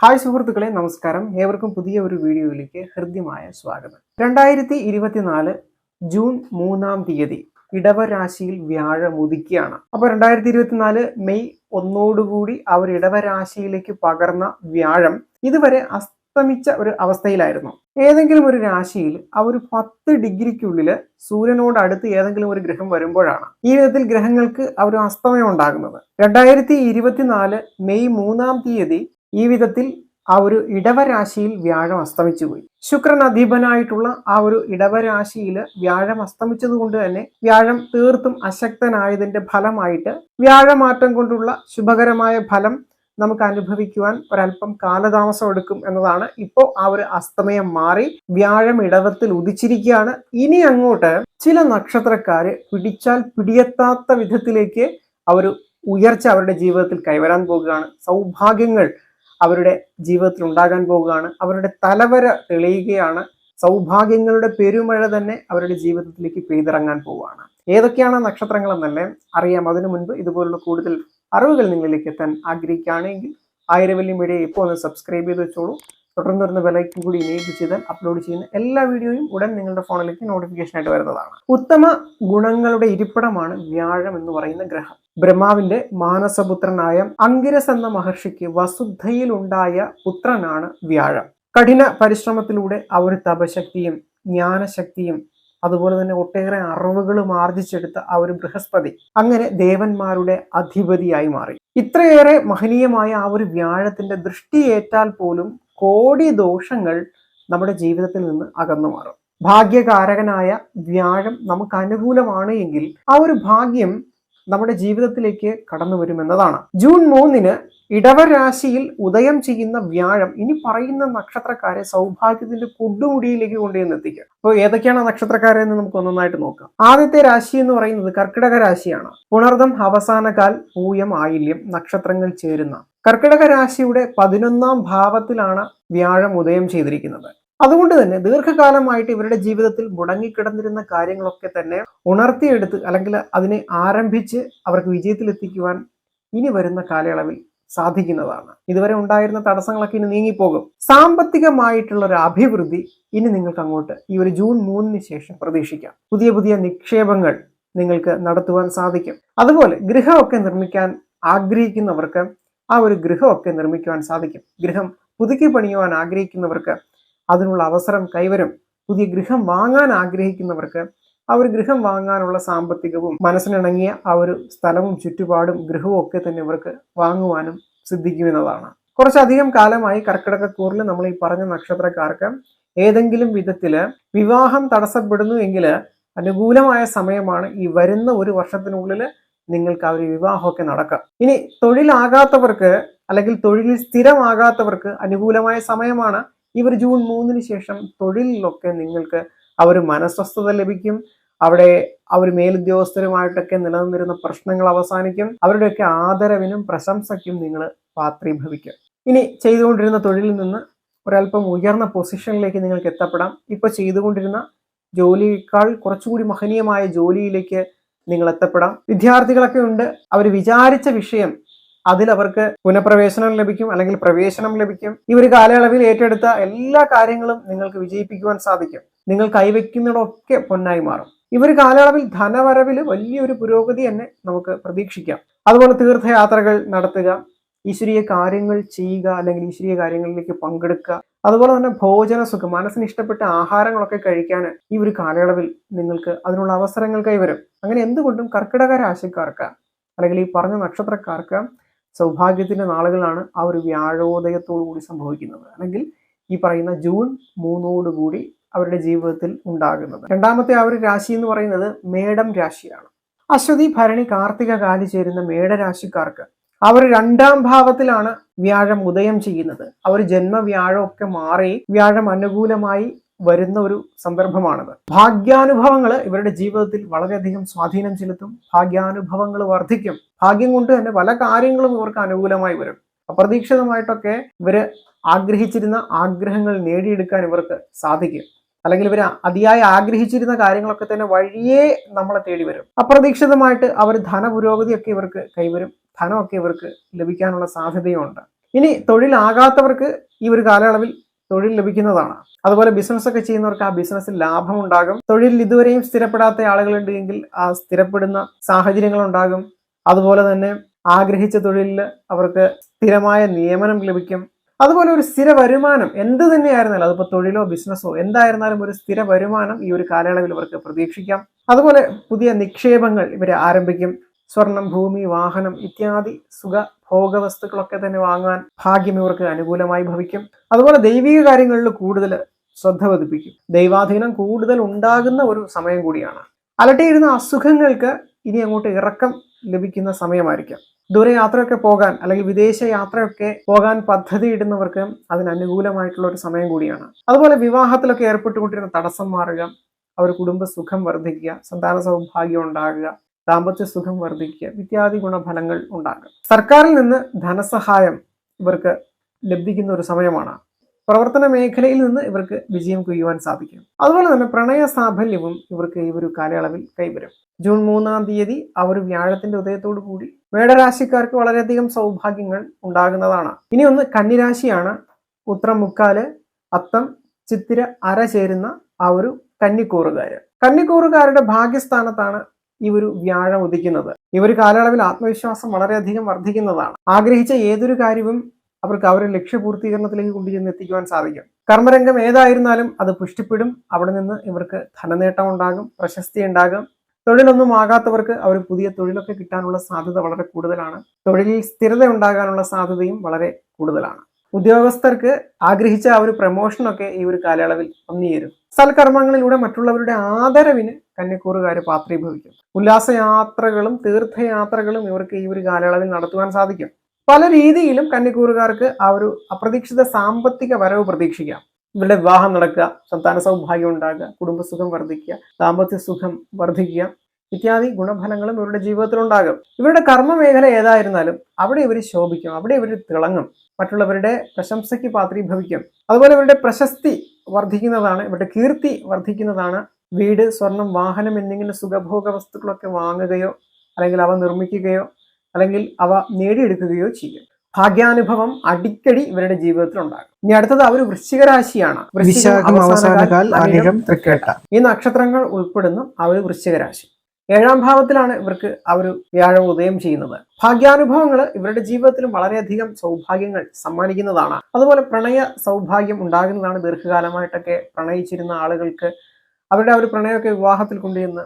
Hi സുഹൃത്തുക്കളെ നമസ്കാരം. ഏവർക്കും പുതിയ ഒരു വീഡിയോയിലേക്ക് ഹൃദ്യമായ സ്വാഗതം. രണ്ടായിരത്തി ഇരുപത്തിനാല് ജൂൺ മൂന്നാം തീയതി ഇടവരാശിയിൽ വ്യാഴം ഉദിക്കുകയാണ് അപ്പോൾ രണ്ടായിരത്തി ഇരുപത്തിനാല് മെയ് ഒന്നോടുകൂടി ഒരു ഇടവരാശിയിലേക്ക് പകർന്ന വ്യാഴം ഇതുവരെ അസ്തമിച്ച ഒരു അവസ്ഥയിലായിരുന്നു. ഏതെങ്കിലും ഒരു രാശിയിൽ ആ ഒരു പത്ത് ഡിഗ്രിക്കുള്ളിൽ സൂര്യനോട് അടുത്ത് ഏതെങ്കിലും ഒരു ഗ്രഹം വരുമ്പോഴാണ് ഈ വിധത്തിൽ ഗ്രഹങ്ങൾക്ക് ആ ഒരു അസ്തമയം ഉണ്ടാകുന്നത് രണ്ടായിരത്തി ഇരുപത്തിനാല് മെയ് മൂന്നാം തീയതി ഈ വിധത്തിൽ ആ ഒരു ഇടവരാശിയിൽ വ്യാഴം അസ്തമിച്ചുപോയി. ശുക്രൻ അധീപനായിട്ടുള്ള ആ ഒരു ഇടവരാശിയിൽ വ്യാഴം അസ്തമിച്ചത് കൊണ്ട് തന്നെ വ്യാഴം തീർത്തും അശക്തനായതിന്റെ ഫലമായിട്ട് വ്യാഴമാറ്റം കൊണ്ടുള്ള ശുഭകരമായ ഫലം നമുക്ക് അനുഭവിക്കുവാൻ ഒരല്പം കാലതാമസം എടുക്കും എന്നതാണ് ഇപ്പോൾ ആ ഒരു അസ്തമയം മാറി വ്യാഴം ഇടവത്തിൽ ഉദിച്ചിരിക്കുകയാണ്. ഇനി അങ്ങോട്ട് ചില നക്ഷത്രക്കാര് പിടിച്ചാൽ പിടിയെത്താത്ത വിധത്തിലേക്ക് അവർ ഉയർച്ച അവരുടെ ജീവിതത്തിൽ കൈവരാൻ പോകുകയാണ് സൗഭാഗ്യങ്ങൾ അവരുടെ ജീവിതത്തിൽ ഉണ്ടാകാൻ പോവുകയാണ്. അവരുടെ തലവര തെളിയുകയാണ്. സൗഭാഗ്യങ്ങളുടെ പെരുമഴ തന്നെ അവരുടെ ജീവിതത്തിലേക്ക് പെയ്തിറങ്ങാൻ പോവുകയാണ്. ഏതൊക്കെയാണ് നക്ഷത്രങ്ങൾ എന്നല്ലേ അറിയാം. അതിനു മുൻപ് ഇതുപോലുള്ള കൂടുതൽ അറിവുകൾ നിങ്ങളിലേക്ക് എത്താൻ ആഗ്രഹിക്കുകയാണെങ്കിൽ ആയിരവല്യം വീഡിയോ ഇപ്പോൾ ഒന്ന് സബ്സ്ക്രൈബ് ചെയ്ത് വെച്ചോളൂ. തുടർന്ന് വരുന്ന ബെലൈക്കും കൂടി ഇനേബിൾ ചെയ്താൽ അപ്ലോഡ് ചെയ്യുന്ന എല്ലാ വീഡിയോയും ഉടൻ നിങ്ങളുടെ ഫോണിലേക്ക് നോട്ടിഫിക്കേഷൻ ആയിട്ട് വരുന്നതാണ്. ഉത്തമ ഗുണങ്ങളുടെ ഇരിപ്പിടമാണ് വ്യാഴം എന്ന് പറയുന്ന ഗ്രഹം. ബ്രഹ്മാവിന്റെ മാനസപുത്രനായ അങ്കിരസ് എന്ന മഹർഷിക്ക് വസുദ്ധയിൽ ഉണ്ടായ പുത്രനാണ് വ്യാഴം. കഠിന പരിശ്രമത്തിലൂടെ അവർ തപശക്തിയും ജ്ഞാനശക്തിയും അതുപോലെ തന്നെ ഒട്ടേറെ അറിവുകളും ആർജിച്ചെടുത്ത ആ ഒരു ബൃഹസ്പതി അങ്ങനെ ദേവന്മാരുടെ അധിപതിയായി മാറി. ഇത്രയേറെ മഹനീയമായ ആ ഒരു വ്യാഴത്തിന്റെ ദൃഷ്ടിയേറ്റാൽ പോലും കോടി ദോഷങ്ങൾ നമ്മുടെ ജീവിതത്തിൽ നിന്ന് അകന്നു മാറും. ഭാഗ്യകാരകനായ വ്യാഴം നമുക്ക് അനുകൂലമാണ് എങ്കിൽ ആ ഒരു ഭാഗ്യം നമ്മുടെ ജീവിതത്തിലേക്ക് കടന്നു വരുമെന്നതാണ് ജൂൺ മൂന്നിന് ഇടവരാശിയിൽ ഉദയം ചെയ്യുന്ന വ്യാഴം ഇനി പറയുന്ന നക്ഷത്രക്കാരെ സൗഭാഗ്യത്തിന്റെ കൊടുമുടിയിലേക്ക് കൊണ്ടുവന്ന് എത്തിക്കുക. അപ്പോൾ ഏതൊക്കെയാണ് നക്ഷത്രക്കാരെ എന്ന് നമുക്ക് ഒന്നൊന്നായിട്ട് നോക്കാം. ആദ്യത്തെ രാശി എന്ന് പറയുന്നത് കർക്കിടക രാശിയാണ്. പുണർദം അവസാനകാൽ പൂയം ആയില്യം നക്ഷത്രങ്ങൾ ചേരുന്ന കർക്കിടക രാശിയുടെ പതിനൊന്നാം ഭാവത്തിലാണ് വ്യാഴം ഉദയം ചെയ്തിരിക്കുന്നത്. അതുകൊണ്ട് തന്നെ ദീർഘകാലമായിട്ട് ഇവരുടെ ജീവിതത്തിൽ മുടങ്ങിക്കിടന്നിരുന്ന കാര്യങ്ങളൊക്കെ തന്നെ ഉണർത്തിയെടുത്ത് അല്ലെങ്കിൽ അതിനെ ആരംഭിച്ച് അവർക്ക് വിജയത്തിലെത്തിക്കുവാൻ ഇനി വരുന്ന കാലയളവിൽ സാധിക്കുന്നതാണ്. ഇതുവരെ ഉണ്ടായിരുന്ന തടസ്സങ്ങളൊക്കെ ഇനി നീങ്ങിപ്പോകും. സാമ്പത്തികമായിട്ടുള്ള ഒരു അഭിവൃദ്ധി ഇനി നിങ്ങൾക്ക് അങ്ങോട്ട് ഈ ഒരു ജൂൺ മൂന്നിന് ശേഷം പ്രതീക്ഷിക്കാം. പുതിയ പുതിയ നിക്ഷേപങ്ങൾ നിങ്ങൾക്ക് നടത്തുവാൻ സാധിക്കും. അതുപോലെ ഗൃഹമൊക്കെ നിർമ്മിക്കാൻ ആഗ്രഹിക്കുന്നവർക്ക് ആ ഒരു ഗൃഹമൊക്കെ നിർമ്മിക്കുവാൻ സാധിക്കും. ഗൃഹം പുതുക്കി പണിയുവാൻ ആഗ്രഹിക്കുന്നവർക്ക് അതിനുള്ള അവസരം കൈവരും. പുതിയ ഗൃഹം വാങ്ങാൻ ആഗ്രഹിക്കുന്നവർക്ക് ആ ഒരു ഗൃഹം വാങ്ങാനുള്ള സാമ്പത്തികവും മനസ്സിനിണങ്ങിയ ആ ഒരു സ്ഥലവും ചുറ്റുപാടും ഗൃഹവും ഒക്കെ തന്നെ ഇവർക്ക് വാങ്ങുവാനും സിദ്ധിക്കുമെന്നതാണ്. കുറച്ചധികം കാലമായി കർക്കിടകക്കൂറിൽ നമ്മൾ ഈ പറഞ്ഞ നക്ഷത്രക്കാർക്ക് ഏതെങ്കിലും വിധത്തിൽ വിവാഹം തടസ്സപ്പെടുന്നു എങ്കിൽ അനുകൂലമായ സമയമാണ് ഈ വരുന്ന ഒരു വർഷത്തിനുള്ളിൽ നിങ്ങൾക്ക് ആ ഒരു വിവാഹമൊക്കെ നടക്കാം. ഇനി തൊഴിലാകാത്തവർക്ക് അല്ലെങ്കിൽ തൊഴിലിൽ സ്ഥിരമാകാത്തവർക്ക് അനുകൂലമായ സമയമാണ് ഇവർ ജൂൺ മൂന്നിന് ശേഷം തൊഴിലിലൊക്കെ നിങ്ങൾക്ക് ഒരു മനസ്വസ്ഥത ലഭിക്കും. അവിടെ അവർ മേലുദ്യോഗസ്ഥരുമായിട്ടൊക്കെ നിലനിന്നിരുന്ന പ്രശ്നങ്ങൾ അവസാനിക്കും. അവരുടെയൊക്കെ ആദരവിനും പ്രശംസയ്ക്കും നിങ്ങൾ പാത്രീഭവിക്കും. ഇനി ചെയ്തുകൊണ്ടിരുന്ന തൊഴിലിൽ നിന്ന് ഒരല്പം ഉയർന്ന പൊസിഷനിലേക്ക് നിങ്ങൾക്ക് എത്തപ്പെടാം. ഇപ്പോൾ ചെയ്തുകൊണ്ടിരുന്ന ജോലിയേക്കാൾ കുറച്ചുകൂടി മഹനീയമായ ജോലിയിലേക്ക് നിങ്ങൾ എത്തപ്പെടാം വിദ്യാർത്ഥികളൊക്കെ ഉണ്ട്. അവർ വിചാരിച്ച വിഷയം അതിൽ അവർക്ക് പുനഃപ്രവേശനം ലഭിക്കും അല്ലെങ്കിൽ പ്രവേശനം ലഭിക്കും. ഈ ഒരു കാലയളവിൽ ഏറ്റെടുത്ത എല്ലാ കാര്യങ്ങളും നിങ്ങൾക്ക് വിജയിപ്പിക്കുവാൻ സാധിക്കും. നിങ്ങൾ കൈവയ്ക്കുന്നതൊക്കെ പൊന്നായി മാറും. ഈ ഒരു കാലയളവിൽ ധനവരവിൽ വലിയൊരു പുരോഗതി തന്നെ നമുക്ക് പ്രതീക്ഷിക്കാം. അതുപോലെ തീർത്ഥയാത്രകൾ നടത്തുക. ഈശ്വരീയ കാര്യങ്ങൾ ചെയ്യുക അല്ലെങ്കിൽ ഈശ്വരീയ കാര്യങ്ങളിലേക്ക് പങ്കെടുക്കുക. അതുപോലെ തന്നെ ഭോജന സുഖം മനസ്സിന് ഇഷ്ടപ്പെട്ട ആഹാരങ്ങളൊക്കെ കഴിക്കാൻ ഈ ഒരു കാലയളവിൽ നിങ്ങൾക്ക് അതിനുള്ള അവസരങ്ങൾ കൈവരും. അങ്ങനെ എന്തുകൊണ്ടും കർക്കിടക രാശിക്കാർക്ക് അല്ലെങ്കിൽ ഈ പറഞ്ഞ നക്ഷത്രക്കാർക്ക് സൗഭാഗ്യത്തിന്റെ നാളുകളാണ് ആ ഒരു വ്യാഴോദയത്തോടു കൂടി സംഭവിക്കുന്നത്. അല്ലെങ്കിൽ ഈ പറയുന്ന ജൂൺ മൂന്നോടുകൂടി അവരുടെ ജീവിതത്തിൽ ഉണ്ടാകുന്നത്. രണ്ടാമത്തെ ആ ഒരു രാശി എന്ന് പറയുന്നത് മേടം രാശിയാണ്. അശ്വതി ഭരണി കാർത്തിക കാലി ചേരുന്ന മേടരാശിക്കാർക്ക് ഒരു രണ്ടാം ഭാവത്തിലാണ് വ്യാഴം ഉദയം ചെയ്യുന്നത്. അവർ ജന്മവ്യാഴമൊക്കെ ജന്മവ്യാഴം മാറി വ്യാഴം അനുകൂലമായി വരുന്ന ഒരു സന്ദർഭമാണത്. ഭാഗ്യാനുഭവങ്ങൾ ഇവരുടെ ജീവിതത്തിൽ വളരെയധികം സ്വാധീനം ചെലുത്തും ഭാഗ്യാനുഭവങ്ങൾ വർദ്ധിക്കും ഭാഗ്യം കൊണ്ട് തന്നെ പല കാര്യങ്ങളും ഇവർക്ക് അനുകൂലമായി വരും. അപ്രതീക്ഷിതമായിട്ടൊക്കെ ഇവർ ആഗ്രഹിച്ചിരുന്ന ആഗ്രഹങ്ങൾ നേടിയെടുക്കാൻ ഇവർക്ക് സാധിക്കും. അല്ലെങ്കിൽ ഇവർ അതിയായി ആഗ്രഹിച്ചിരുന്ന കാര്യങ്ങളൊക്കെ തന്നെ വഴിയേ നമ്മളെ തേടി വരും. അപ്രതീക്ഷിതമായിട്ട് അവർ ധനപുരോഗതിയൊക്കെ ഇവർക്ക് കൈവരും. ധനമൊക്കെ ഇവർക്ക് ലഭിക്കാനുള്ള സാധ്യതയുണ്ട് ഇനി തൊഴിലാകാത്തവർക്ക് ഈ ഒരു കാലയളവിൽ തൊഴിൽ ലഭിക്കുന്നതാണ്. അതുപോലെ ബിസിനസ് ഒക്കെ ചെയ്യുന്നവർക്ക് ആ ബിസിനസ്സിൽ ലാഭം ഉണ്ടാകും തൊഴിലിൽ ഇതുവരെയും സ്ഥിരപ്പെടാത്ത ആളുകളുണ്ട് എങ്കിൽ ആ സ്ഥിരപ്പെടുന്ന സാഹചര്യങ്ങൾ ഉണ്ടാകും. അതുപോലെ തന്നെ ആഗ്രഹിച്ച തൊഴിലിൽ അവർക്ക് സ്ഥിരമായ നിയമനം ലഭിക്കും. അതുപോലെ ഒരു സ്ഥിര വരുമാനം എന്ത് തന്നെയായിരുന്നാലും അതിപ്പോൾ തൊഴിലോ ബിസിനസ്സോ എന്തായിരുന്നാലും ഒരു സ്ഥിര വരുമാനം ഈ ഒരു കാലയളവിൽ ഇവർക്ക് പ്രതീക്ഷിക്കാം. അതുപോലെ പുതിയ നിക്ഷേപങ്ങൾ ഇവർ ആരംഭിക്കും. സ്വർണം ഭൂമി വാഹനം ഇത്യാദി സുഖ ഭോഗവസ്തുക്കളൊക്കെ തന്നെ വാങ്ങാൻ ഭാഗ്യം ഇവർക്ക് അനുകൂലമായി ഭവിക്കും. അതുപോലെ ദൈവിക കാര്യങ്ങളിൽ കൂടുതൽ ശ്രദ്ധ പതിപ്പിക്കും. ദൈവാധീനം കൂടുതൽ ഉണ്ടാകുന്ന ഒരു സമയം കൂടിയാണ്. അലട്ടിയിരുന്ന അസുഖങ്ങൾക്ക് ഇനി അങ്ങോട്ട് ഇറക്കം ലഭിക്കുന്ന സമയമായിരിക്കാം. ദൂരെ യാത്രയൊക്കെ പോകാൻ അല്ലെങ്കിൽ വിദേശ യാത്രയൊക്കെ പോകാൻ പദ്ധതി ഇടുന്നവർക്ക് അതിന് അനുകൂലമായിട്ടുള്ള ഒരു സമയം കൂടിയാണ്. അതുപോലെ വിവാഹത്തിലൊക്കെ ഏർപ്പെട്ടുകൊണ്ടിരുന്ന തടസ്സം മാറുക അവർ കുടുംബ സുഖം വർദ്ധിക്കുക സന്താന സൗഭാഗ്യം ഉണ്ടാകുക ദാമ്പത്യ സുഖം വർദ്ധിക്കുക ഇത്യാദി ഗുണഫലങ്ങൾ ഉണ്ടാകും സർക്കാരിൽ നിന്ന് ധനസഹായം ഇവർക്ക് ലഭിക്കുന്ന ഒരു സമയമാണ്. പ്രവർത്തന മേഖലയിൽ നിന്ന് ഇവർക്ക് വിജയം കൊയ്യുവാൻ സാധിക്കും. അതുപോലെ തന്നെ പ്രണയ സാഫല്യവും ഇവർക്ക് ഈ ഒരു കാലയളവിൽ കൈവരും. ജൂൺ മൂന്നാം തീയതി ആ ഒരു വ്യാഴത്തിന്റെ ഉദയത്തോടു കൂടി മേടരാശിക്കാർക്ക് വളരെയധികം സൗഭാഗ്യങ്ങൾ ഉണ്ടാകുന്നതാണ്. ഇനി ഒന്ന് കന്നിരാശിയാണ്. ഉത്രം മുക്കാൽ അത്തം ചിത്തിര അര ചേരുന്ന ആ ഒരു കന്നിക്കൂറുകാര്. കന്നിക്കൂറുകാരുടെ ഭാഗ്യസ്ഥാനത്താണ് ഈ ഒരു വ്യാഴം ഉദിക്കുന്നത്. ഈ ഒരു കാലയളവിൽ ആത്മവിശ്വാസം വളരെയധികം വർദ്ധിക്കുന്നതാണ്. ആഗ്രഹിച്ച ഏതൊരു കാര്യവും അവർക്ക് അവരുടെ ലക്ഷ്യപൂർത്തീകരണത്തിലേക്ക് കൊണ്ടുചെന്ന് എത്തിക്കുവാൻ സാധിക്കും. കർമ്മരംഗം ഏതായിരുന്നാലും അത് പുഷ്ടിപ്പെടും. അവിടെ നിന്ന് ഇവർക്ക് ധനനേട്ടം ഉണ്ടാകും പ്രശസ്തി ഉണ്ടാകും. തൊഴിലൊന്നും ആകാത്തവർക്ക് അവർ പുതിയ തൊഴിലൊക്കെ കിട്ടാനുള്ള സാധ്യത വളരെ കൂടുതലാണ്. തൊഴിലിൽ സ്ഥിരത ഉണ്ടാകാനുള്ള സാധ്യതയും വളരെ കൂടുതലാണ്. ഉദ്യോഗസ്ഥർക്ക് ആഗ്രഹിച്ച ആ ഒരു പ്രമോഷനൊക്കെ ഈ ഒരു കാലയളവിൽ വന്നുചേരും സൽക്കർമ്മങ്ങളിലൂടെ മറ്റുള്ളവരുടെ ആദരവിന് കന്നിക്കൂറുകാർ പാത്രീഭവിക്കും. ഉല്ലാസയാത്രകളും തീർത്ഥയാത്രകളും ഇവർക്ക് ഈ ഒരു കാലയളവിൽ നടത്തുവാൻ സാധിക്കും. പല രീതിയിലും കന്നിക്കൂറുകാർക്ക് ആ ഒരു അപ്രതീക്ഷിത സാമ്പത്തിക വരവ് പ്രതീക്ഷിക്കാം. ഇവരുടെ വിവാഹം നടക്കുക സന്താന സൗഭാഗ്യം ഉണ്ടാകുക കുടുംബസുഖം വർദ്ധിക്കുക ദാമ്പത്യ സുഖം വർദ്ധിക്കുക ഇത്യാദി ഗുണഫലങ്ങളും ഇവരുടെ ജീവിതത്തിൽ ഉണ്ടാകും. ഇവരുടെ കർമ്മ മേഖല ഏതായിരുന്നാലും അവിടെ ഇവർ ശോഭിക്കും അവിടെ ഇവർ തിളങ്ങും. മറ്റുള്ളവരുടെ പ്രശംസയ്ക്ക് പാത്രീഭവിക്കും. അതുപോലെ ഇവരുടെ പ്രശസ്തി വർദ്ധിക്കുന്നതാണ് ഇവരുടെ കീർത്തി വർദ്ധിക്കുന്നതാണ്. വീട് സ്വർണം വാഹനം എന്നിങ്ങനെ സുഖഭോഗ വസ്തുക്കളൊക്കെ വാങ്ങുകയോ അല്ലെങ്കിൽ അവ നിർമ്മിക്കുകയോ അല്ലെങ്കിൽ അവ നേടിയെടുക്കുകയോ ചെയ്യും. ഭാഗ്യാനുഭവം അടിക്കടി ഇവരുടെ ജീവിതത്തിൽ ഉണ്ടാകും ഇനി അടുത്തത് അവർ വൃശ്ചികരാശിയാണ്. ഈ നക്ഷത്രങ്ങൾ ഉൾപ്പെടുന്ന ആ ഒരു വൃശ്ചിക രാശി ഏഴാം ഭാവത്തിലാണ് ഇവർക്ക് ആ ഒരു വ്യാഴം ഉദയം ചെയ്യുന്നത്. ഭാഗ്യാനുഭവങ്ങൾ ഇവരുടെ ജീവിതത്തിലും വളരെയധികം സൗഭാഗ്യങ്ങൾ സമ്മാനിക്കുന്നതാണ്. അതുപോലെ പ്രണയ സൗഭാഗ്യം ഉണ്ടാകുന്നതാണ് ദീർഘകാലമായിട്ടൊക്കെ പ്രണയിച്ചിരുന്ന ആളുകൾക്ക് അവരുടെ ആ ഒരു പ്രണയമൊക്കെ വിവാഹത്തിൽ കൊണ്ടുചെന്ന്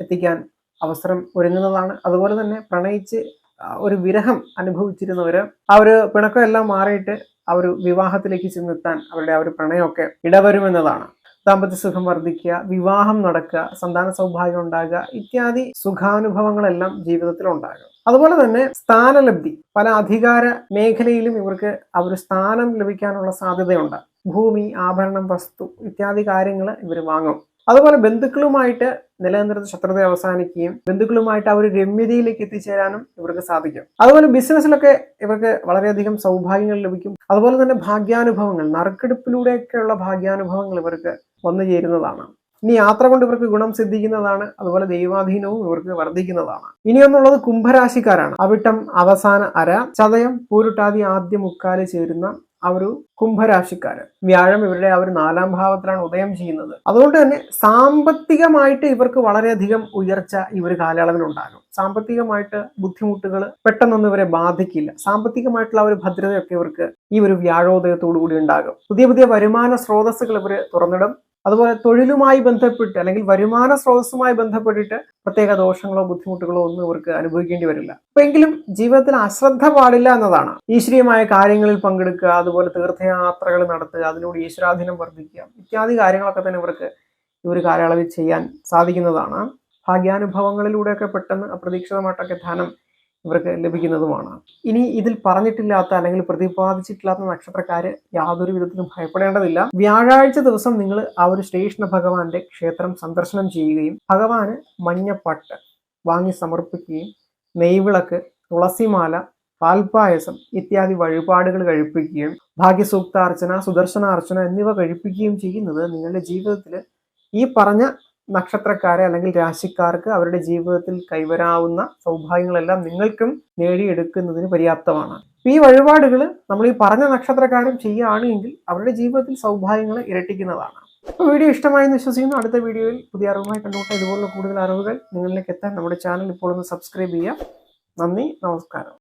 എത്തിക്കാൻ അവസരം ഒരുങ്ങുന്നതാണ്. അതുപോലെ തന്നെ പ്രണയിച്ച് ഒരു വിരഹം അനുഭവിച്ചിരുന്നവര് ആ ഒരു പിണക്കം എല്ലാം മാറിയിട്ട് ആ ഒരു വിവാഹത്തിലേക്ക് ചെന്നെത്താൻ അവരുടെ ആ ഒരു പ്രണയമൊക്കെ ഇടവരുമെന്നതാണ്. ദാമ്പത്യ സുഖം വർദ്ധിക്കുക വിവാഹം നടക്കുക സന്താന സൗഭാഗ്യം ഉണ്ടാകുക ഇത്യാദി സുഖാനുഭവങ്ങളെല്ലാം ജീവിതത്തിൽ ഉണ്ടാകും. അതുപോലെ തന്നെ സ്ഥാനലബ്ധി. പല അധികാര മേഖലയിലും ഇവർക്ക് ആ ഒരു സ്ഥാനം ലഭിക്കാനുള്ള സാധ്യതയുണ്ട്. ഭൂമി ആഭരണം വസ്തു ഇത്യാദി കാര്യങ്ങൾ ഇവർ വാങ്ങും. അതുപോലെ ബന്ധുക്കളുമായിട്ട് നിലനിന്നിരുന്ന ശത്രുത അവസാനിക്കുകയും ബന്ധുക്കളുമായിട്ട് ആ ഒരു രമ്യതയിലേക്ക് എത്തിച്ചേരാനും ഇവർക്ക് സാധിക്കും. അതുപോലെ ബിസിനസ്സിലൊക്കെ ഇവർക്ക് വളരെയധികം സൗഭാഗ്യങ്ങൾ ലഭിക്കും. അതുപോലെ തന്നെ ഭാഗ്യാനുഭവങ്ങൾ നറുക്കെടുപ്പിലൂടെയൊക്കെയുള്ള ഭാഗ്യാനുഭവങ്ങൾ ഇവർക്ക് വന്നു ചേരുന്നതാണ്. ഇനി യാത്ര കൊണ്ട് ഇവർക്ക് ഗുണം സിദ്ധിക്കുന്നതാണ്. അതുപോലെ ദൈവാധീനവും ഇവർക്ക് വർദ്ധിക്കുന്നതാണ്. ഇനിയൊന്നുള്ളത് കുംഭരാശിക്കാരാണ്. അവിട്ടം അവസാന അര ചതയം പൂരുട്ടാതി ആദ്യ മുക്കാൽ ചേരുന്ന ആ ഒരു കുംഭരാശിക്കാര്. വ്യാഴം ഇവരുടെ ആ ഒരു നാലാം ഭാവത്തിലാണ് ഉദയം ചെയ്യുന്നത്. അതുകൊണ്ട് തന്നെ സാമ്പത്തികമായിട്ട് ഇവർക്ക് വളരെയധികം ഉയർച്ച ഈ ഒരു കാലയളവിൽ ഉണ്ടാകും. സാമ്പത്തികമായിട്ട് ബുദ്ധിമുട്ടുകൾ പെട്ടെന്നൊന്നും ഇവരെ ബാധിക്കില്ല. സാമ്പത്തികമായിട്ടുള്ള ഒരു ഭദ്രതയൊക്കെ ഇവർക്ക് ഈ ഒരു വ്യാഴോദയത്തോടു കൂടി ഉണ്ടാകും. പുതിയ പുതിയ വരുമാന സ്രോതസ്സുകൾ ഇവർ തുറന്നിടും. അതുപോലെ തൊഴിലുമായി ബന്ധപ്പെട്ട് അല്ലെങ്കിൽ വരുമാന സ്രോതസ്സുമായി ബന്ധപ്പെട്ടിട്ട് പ്രത്യേക ദോഷങ്ങളോ ബുദ്ധിമുട്ടുകളോ ഒന്നും ഇവർക്ക് അനുഭവിക്കേണ്ടി വരില്ല. എങ്കിലും ജീവിതത്തിൽ അശ്രദ്ധ പാടില്ല എന്നതാണ്. ഈശ്വരീയമായ കാര്യങ്ങളിൽ പങ്കെടുക്കുക അതുപോലെ തീർത്ഥയാത്രകൾ നടത്തുക അതിലൂടെ ഈശ്വരാധീനം വർദ്ധിക്കുക ഇത്യാദി കാര്യങ്ങളൊക്കെ തന്നെ ഇവർക്ക് ഈ ഒരു കാലയളവിൽ ചെയ്യാൻ സാധിക്കുന്നതാണ്. ഭാഗ്യാനുഭവങ്ങളിലൂടെയൊക്കെ പെട്ടെന്ന് അപ്രതീക്ഷിതമായിട്ടൊക്കെ ധനം ഇവർക്ക് ലഭിക്കുന്നതുമാണ്. ഇനി ഇതിൽ പറഞ്ഞിട്ടില്ലാത്ത അല്ലെങ്കിൽ പ്രതിപാദിച്ചിട്ടില്ലാത്ത നക്ഷത്രക്കാര് യാതൊരു വിധത്തിലും ഭയപ്പെടേണ്ടതില്ല. വ്യാഴാഴ്ച ദിവസം നിങ്ങൾ ആ ഒരു ശ്രീകൃഷ്ണ ഭഗവാന്റെ ക്ഷേത്രം സന്ദർശനം ചെയ്യുകയും ഭഗവാന് മഞ്ഞപ്പട്ട് വാങ്ങി സമർപ്പിക്കുകയും നെയ്വിളക്ക് തുളസിമാല പാൽപ്പായസം ഇത്യാദി വഴിപാടുകൾ കഴിപ്പിക്കുകയും ഭാഗ്യസൂക്താർച്ചന സുദർശനാർച്ചന എന്നിവ കഴിപ്പിക്കുകയും ചെയ്യുന്നത് നിങ്ങളുടെ ജീവിതത്തിൽ ഈ പറഞ്ഞ നക്ഷത്രക്കാരെ അല്ലെങ്കിൽ രാശിക്കാർക്ക് അവരുടെ ജീവിതത്തിൽ കൈവരാവുന്ന സൗഭാഗ്യങ്ങളെല്ലാം നിങ്ങൾക്കും നേടിയെടുക്കുന്നതിന് പര്യാപ്തമാണ്. ഈ വഴിപാടുകൾ നമ്മൾ ഈ പറഞ്ഞ നക്ഷത്രക്കാരും ചെയ്യുകയാണെങ്കിൽ അവരുടെ ജീവിതത്തിൽ സൗഭാഗ്യങ്ങൾ ഇരട്ടിക്കുന്നതാണ്. അപ്പോൾ വീഡിയോ ഇഷ്ടമായെന്ന് വിശ്വസിക്കുന്നു. അടുത്ത വീഡിയോയിൽ പുതിയ അറിവുമായി കണ്ടുമുട്ടാം. ഇതുപോലുള്ള കൂടുതൽ അറിവുകൾ നിങ്ങളിലേക്ക് എത്താൻ നമ്മുടെ ചാനൽ ഇപ്പോൾ ഒന്ന് സബ്സ്ക്രൈബ് ചെയ്യാം നന്ദി നമസ്കാരം.